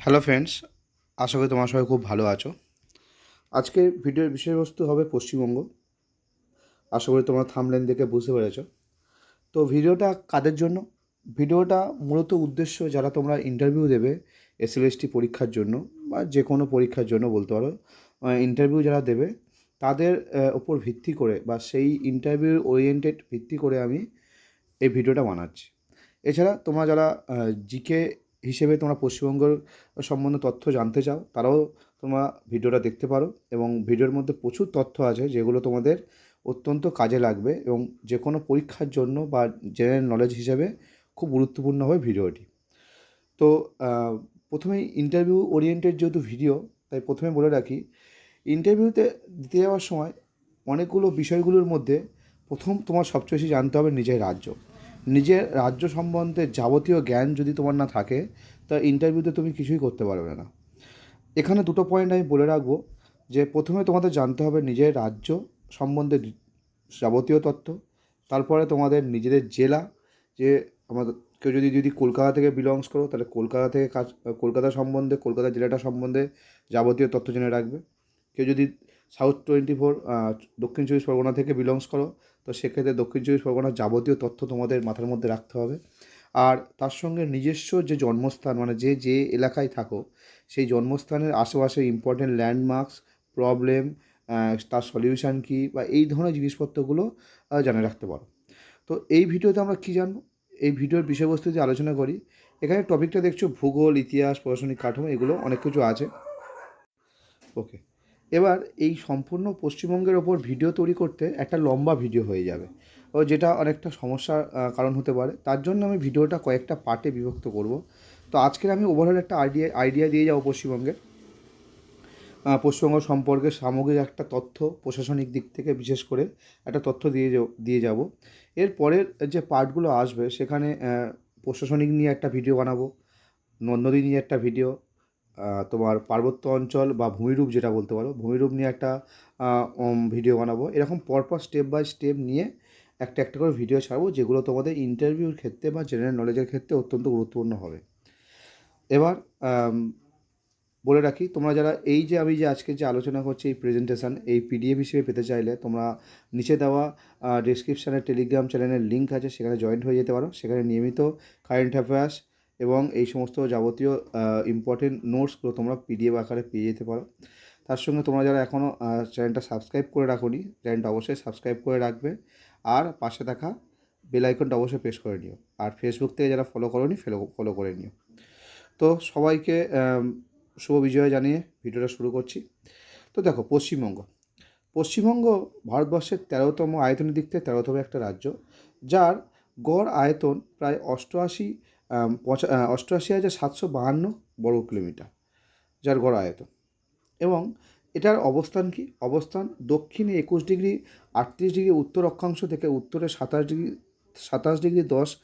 Hello friends আশা করি তোমার সবাই খুব ভালো আছো। আজকে ভিডিওর বিষয়বস্তু হবে পশ্চিমবঙ্গ। আশা করি তোমরা থামলেন দেখে বুঝতে পেরেছ। তো ভিডিওটা কাদের জন্য? ভিডিওটা মূলত উদ্দেশ্য যারা তোমরা ইন্টারভিউ দেবে এসএলএসটি পরীক্ষার জন্য বা যে কোনো পরীক্ষার জন্য বলতে পারো ইন্টারভিউ যারা দেবে, তাদের ওপর ভিত্তি করে বা সেই ইন্টারভিউ ওরিয়েন্টেড ভিত্তি করে আমি এই ভিডিওটা বানাচ্ছি। এছাড়া তোমরা যারা জিকে হিসেবে তোমরা পশ্চিমবঙ্গের সম্বন্ধে তথ্য জানতে চাও, তারাও তোমরা ভিডিওটা দেখতে পারো এবং ভিডিওর মধ্যে প্রচুর তথ্য আছে যেগুলো তোমাদের অত্যন্ত কাজে লাগবে এবং যে কোনো পরীক্ষার জন্য বা জেনারেল নলেজ হিসেবে খুব গুরুত্বপূর্ণ হবে ভিডিওটি। তো প্রথমেই ইন্টারভিউ ওরিয়েন্টেড যেহেতু ভিডিও তাই প্রথমে বলে রাখি ইন্টারভিউতে দিতে যাওয়ার সময় অনেকগুলো বিষয়গুলোর মধ্যে প্রথম তোমার সবচেয়ে বেশি জানতে হবে নিজের রাজ্য। নিজের রাজ্য সম্বন্ধে যাবতীয় জ্ঞান যদি তোমার না থাকে, তা ইন্টারভিউতে তুমি কিছুই করতে পারবে না। এখানে দুটো পয়েন্ট আমি বলে রাখব, যে প্রথমে তোমাদের জানতে হবে নিজের রাজ্য সম্বন্ধে যাবতীয় তথ্য, তারপরে তোমাদের নিজেদের জেলা, যে আমাদের কেউ যদি যদি কলকাতা থেকে বিলংস করো, তাহলে কলকাতা থেকে কাজ, কলকাতা সম্বন্ধে, কলকাতা জেলাটা সম্বন্ধে যাবতীয় তথ্য জেনে রাখবে। কেউ যদি সাউথ টোয়েন্টি ফোর দক্ষিণ চব্বিশ পরগনা থেকে বিলংস করো তো সেক্ষেত্রে দক্ষিণ চব্বিশ পরগনার যাবতীয় তথ্য তোমাদের মাথার মধ্যে রাখতে হবে। আর তার সঙ্গে নিজস্ব যে জন্মস্থান মানে যে যে এলাকায় থাকো, সেই জন্মস্থানের আশেপাশে ইম্পর্টেন্ট ল্যান্ডমার্কস প্রবলেম তার সলিউশন কী বা এই ধরনের জিনিসপত্রগুলো জানে রাখতে পারো। তো এই ভিডিওতে আমরা কী জানব? এই ভিডিওর বিষয়বস্তু যে আলোচনা করি। এখানে টপিকটা দেখছ, ভূগোল, ইতিহাস, প্রশাসনিক কাঠামো, এগুলো অনেক কিছু আছে। ওকে এবার এই সম্পূর্ণ পশ্চিমবঙ্গের ওপর ভিডিও তৈরি করতে একটা লম্বা ভিডিও হয়ে যাবে। ও যেটা অনেকটা সমস্যার কারণ হতে পারে। তার জন্য আমি ভিডিওটা কয়েকটা পার্টে বিভক্ত করব। তো আজকের আমি ওভারঅল একটা আইডিয়া আইডিয়া দিয়ে যাব পশ্চিমবঙ্গের। পশ্চিমবঙ্গ সম্পর্কে সামগ্রিক একটা তথ্য, প্রশাসনিক দিক থেকে বিশেষ করে একটা তথ্য দিয়ে দিয়ে যাব। এর পরের যে পার্টগুলো আসবে, সেখানে প্রশাসনিক নিয়ে একটা ভিডিও বানাবো নদ নদী নিয়ে একটা ভিডিও তোমার পার্বত্য অঞ্চল বা ভূমিরূপ যেটা বলতে পারো, ভূমিরূপ নিয়ে একটা ভিডিও বানাবো। এরকম পরপর স্টেপ বাই স্টেপ নিয়ে একটা একটা করে ভিডিও ছাড়বো, যেগুলো তোমাদের ইন্টারভিউর ক্ষেত্রে বা জেনারেল নলেজের ক্ষেত্রে অত্যন্ত গুরুত্বপূর্ণ হবে। এবার বলে রাখি, তোমরা যারা এই যে আমি যে আজকে যে আলোচনা করছি, এই প্রেজেন্টেশন এই পিডিএফ হিসেবে পেতে চাইলে তোমরা নিচে দেওয়া ডিসক্রিপশানে টেলিগ্রাম চ্যানেলের লিঙ্ক আছে, সেখানে জয়েন্ট হয়ে যেতে পারো। সেখানে নিয়মিত কারেন্ট অ্যাফেয়ার্স এবং এই সমস্ত যাবতীয় ইম্পর্টেন্ট নোটসগুলো তোমরা পিডিএফ আকারে পেয়ে যেতে পারো। তার সঙ্গে তোমরা যারা এখনও চ্যানেলটা সাবস্ক্রাইব করে রাখোনি চ্যানেলটা অবশ্যই সাবস্ক্রাইব করে রাখবে। আর পাশে থাকা বেল আইকনটা অবশ্যই প্রেস করে নিও। আর ফেসবুক থেকে যারা ফলো করোনি, ফেলো ফলো করে নিও। তো সবাইকে শুভ বিজয় জানিয়ে ভিডিওটা শুরু করছি। তো দেখো, পশ্চিমবঙ্গ। পশ্চিমবঙ্গ ভারতবর্ষের তেরোতম আয়তনের দিক থেকে তেরোতম একটা রাজ্য, যার গড় আয়তন প্রায় অষ্টআশি পঁচা- অষ্টআশি হাজার সাতশো বাহান্ন বর্গ কিলোমিটার, যার গড় আয়তন। এবং এটার অবস্থান কি? অবস্থান দক্ষিণে একুশ ডিগ্রি, আটত্রিশ ডিগ্রি উত্তর অক্ষাংশ থেকে উত্তরে সাতাশ ডিগ্রি সাতাশ ডিগ্রি দশ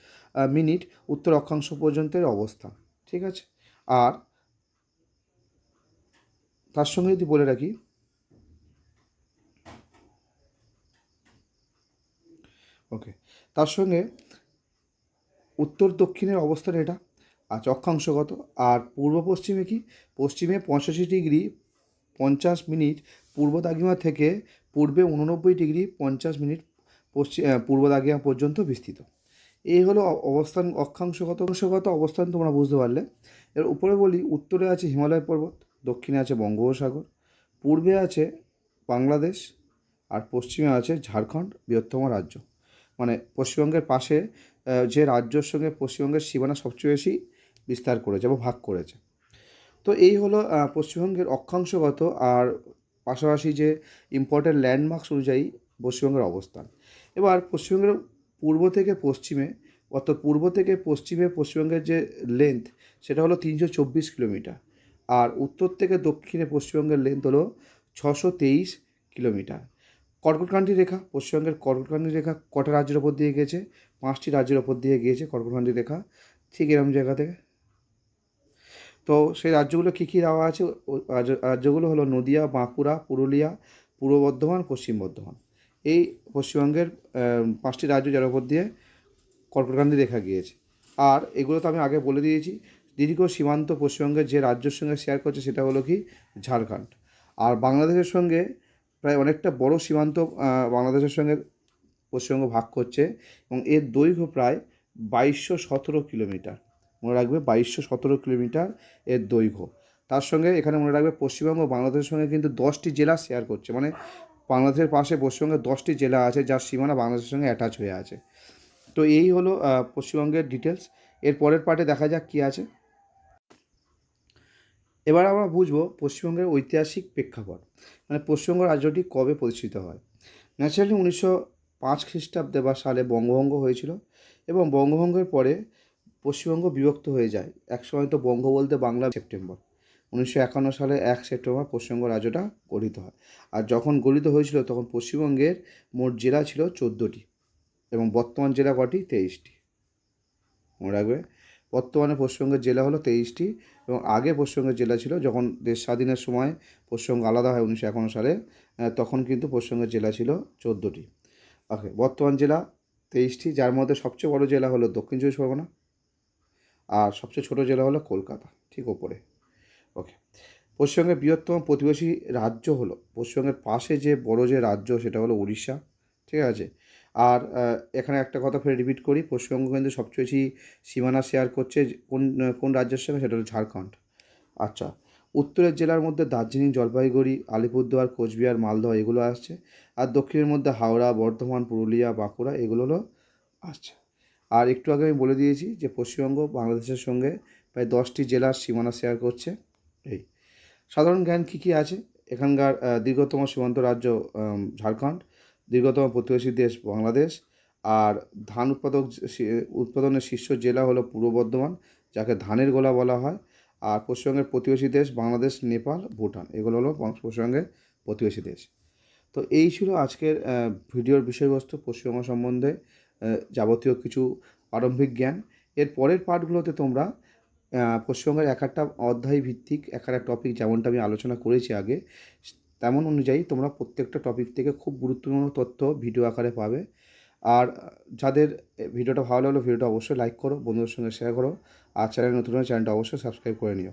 মিনিট উত্তর অক্ষাংশ পর্যন্তের অবস্থান, ঠিক আছে? আর তার সঙ্গে যদি বলে রাখি, ওকে, তার সঙ্গে উত্তর দক্ষিণের অবস্থান এটা আচ্ছা অক্ষাংশগত আর পূর্ব পশ্চিমে কি? পশ্চিমে পঁচাশি ডিগ্রি পঞ্চাশ মিনিট, পূর্ব দাগিমা থেকে পূর্বে উননব্বই ডিগ্রি পঞ্চাশ মিনিট পশ্চিম পূর্ব দাগিমা পর্যন্ত বিস্তৃত। এই হলো অবস্থান, অক্ষাংশগত অংশগত অবস্থান তোমরা বুঝতে পারলে। এর উপরে বলি, উত্তরে আছে হিমালয় পর্বত, দক্ষিণে আছে বঙ্গোপসাগর, পূর্বে আছে বাংলাদেশ, আর পশ্চিমে আছে ঝাড়খণ্ড বৃহত্তম রাজ্য। মানে পশ্চিমবঙ্গের পাশে যে রাজ্যর সঙ্গে পশ্চিমবঙ্গের সীমানা সবচেয়ে বেশি বিস্তার করেছে বা ভাগ করেছে। তো এই হলো পশ্চিমবঙ্গের অক্ষাংশগত আর পাশাপাশি যে ইম্পর্ট্যান্ট ল্যান্ডমার্কস অনুযায়ী পশ্চিমবঙ্গের অবস্থান। এবার পশ্চিমবঙ্গের পূর্ব থেকে পশ্চিমে, অর্থাৎ পূর্ব থেকে পশ্চিমে পশ্চিমবঙ্গের যে লেন্থ সেটা হলো তিনশো চব্বিশ কিলোমিটার। আর উত্তর থেকে দক্ষিণে পশ্চিমবঙ্গের লেন্থ হলো ছশো তেইশ কিলোমিটার। কর্কটক্রান্তি রেখা, পশ্চিমবঙ্গের কর্কটক্রান্তি রেখা কটা রাজ্যের ওপর দিয়ে গিয়েছে পাঁচটি রাজ্যের ওপর দিয়ে গিয়েছে কর্কটক্রান্তি রেখা ঠিক এরকম জায়গা থেকে তো সেই রাজ্যগুলো কী কী দেওয়া আছে? রাজ্যগুলো হলো নদিয়া, বাঁকুড়া, পুরুলিয়া, পূর্ব বর্ধমান, পশ্চিম বর্ধমান। এই পশ্চিমবঙ্গের পাঁচটি রাজ্য যার ওপর দিয়ে কর্কটক্রান্তি রেখা গিয়েছে। আর এগুলো তো আমি আগে বলে দিয়েছি, দীর্ঘ সীমান্ত পশ্চিমবঙ্গের যে রাজ্যের সঙ্গে শেয়ার করছে সেটা হলো কি? ঝাড়খণ্ড। আর বাংলাদেশের সঙ্গে প্রায় অনেকটা বড় সীমান্ত বাংলাদেশের সঙ্গে পশ্চিমবঙ্গ ভাগ করছে এবং এর দৈর্ঘ্য প্রায় বাইশশো সতেরো কিলোমিটার। মনে রাখবে বাইশশো সতেরো কিলোমিটার এর দৈর্ঘ্য। তার সঙ্গে এখানে মনে রাখবে পশ্চিমবঙ্গ বাংলাদেশের সঙ্গে কিন্তু দশটি জেলা শেয়ার করছে। মানে বাংলাদেশের পাশে পশ্চিমবঙ্গের দশটি জেলা আছে, যার সীমানা বাংলাদেশের সঙ্গে অ্যাটাচ হয়ে আছে। তো এই হলো পশ্চিমবঙ্গের ডিটেলস এর পরের পার্টে দেখা যাক কী আছে। এবার আমরা বুঝব পশ্চিমবঙ্গের ঐতিহাসিক প্রেক্ষাপট। মানে পশ্চিমবঙ্গ রাজ্যটি কবে প্রতিষ্ঠিত হয়? ন্যাচারালি উনিশশো পাঁচ খ্রিস্টাব্দে বা সালে বঙ্গভঙ্গ হয়েছিল এবং বঙ্গভঙ্গের পরে পশ্চিমবঙ্গ বিভক্ত হয়ে যায়। একসময় তো বঙ্গ বলতে বাংলা সেপ্টেম্বর। উনিশশো একান্ন সালে এক সেপ্টেম্বর পশ্চিমবঙ্গ রাজ্যটা গঠিত হয়। আর যখন গঠিত হয়েছিল তখন পশ্চিমবঙ্গের মোট জেলা ছিল চোদ্দোটি এবং বর্তমান জেলা কটি? তেইশটি। মনে রাখবে? বর্তমানে পশ্চিমবঙ্গের জেলা হলো তেইশটি এবং আগে পশ্চিমবঙ্গের জেলা ছিল যখন দেশ স্বাধীনের সময় পশ্চিমবঙ্গ আলাদা হয় উনিশশো একান্ন সালে তখন কিন্তু পশ্চিমবঙ্গের জেলা ছিল চোদ্দোটি। ওকে, বর্তমান জেলা তেইশটি, যার মধ্যে সবচেয়ে বড় জেলা হলো দক্ষিণ চব্বিশ পরগনা আর সবচেয়ে ছোট জেলা হলো কলকাতা, ঠিক ওপরে। ওকে, পশ্চিমবঙ্গের বৃহত্তম প্রতিবেশী রাজ্য হলো, পশ্চিমবঙ্গের পাশে যে বড় যে রাজ্য সেটা হলো উড়িষ্যা, ঠিক আছে? আর এখানে একটা কথা ফের রিপিট করি, পশ্চিমবঙ্গ কিন্তু সবচেয়ে বেশি সীমানা শেয়ার করছে কোন কোন রাজ্যের সঙ্গে, সেটা হলো ঝাড়খণ্ড। আচ্ছা উত্তরের জেলার মধ্যে দার্জিলিং, জলপাইগুড়ি, আলিপুরদুয়ার, কোচবিহার, মালদহ এগুলো আসছে। আর দক্ষিণের মধ্যে হাওড়া, বর্ধমান, পুরুলিয়া, বাঁকুড়া এগুলো হলো আসছে। আর একটু আগে আমি বলে দিয়েছি যে পশ্চিমবঙ্গ বাংলাদেশের সঙ্গে প্রায় দশটি জেলার সীমানা শেয়ার করছে। এই সাধারণ জ্ঞান কী কী আছে? এখানকার দীর্ঘতম সীমান্ত রাজ্য ঝাড়খণ্ড, দীর্ঘতম প্রতিবেশী দেশ বাংলাদেশ, আর ধান উৎপাদক উৎপাদনের শীর্ষ জেলা হলো পূর্ব বর্ধমান, যাকে ধানের গোলা বলা হয়। আর পশ্চিমবঙ্গের প্রতিবেশী দেশ বাংলাদেশ, নেপাল, ভুটান। এগুলো হলো পশ্চিমবঙ্গের প্রতিবেশী দেশ। তো এই ছিল আজকের ভিডিওর বিষয়বস্তু পশ্চিমবঙ্গ সম্বন্ধে যাবতীয় কিছু প্রারম্ভিক জ্ঞান। এর পরের পার্টগুলোতে তোমরা পশ্চিমবঙ্গের এক একটা অধ্যায় ভিত্তিক, এক একটা টপিক যেমনটা আমি আলোচনা করেছি আগে, তেমন অনুযায়ী তোমরা প্রত্যেকটা টপিক থেকে খুব গুরুত্বপূর্ণ তথ্য ভিডিও আকারে পাবে। আর যাদের ভিডিওটা ভালো লাগল, ভিডিওটা অবশ্যই লাইক করো, বন্ধুদের সঙ্গে শেয়ার করো, আর চ্যানেল নতুন চ্যানেলটা অবশ্যই সাবস্ক্রাইব করে নিও।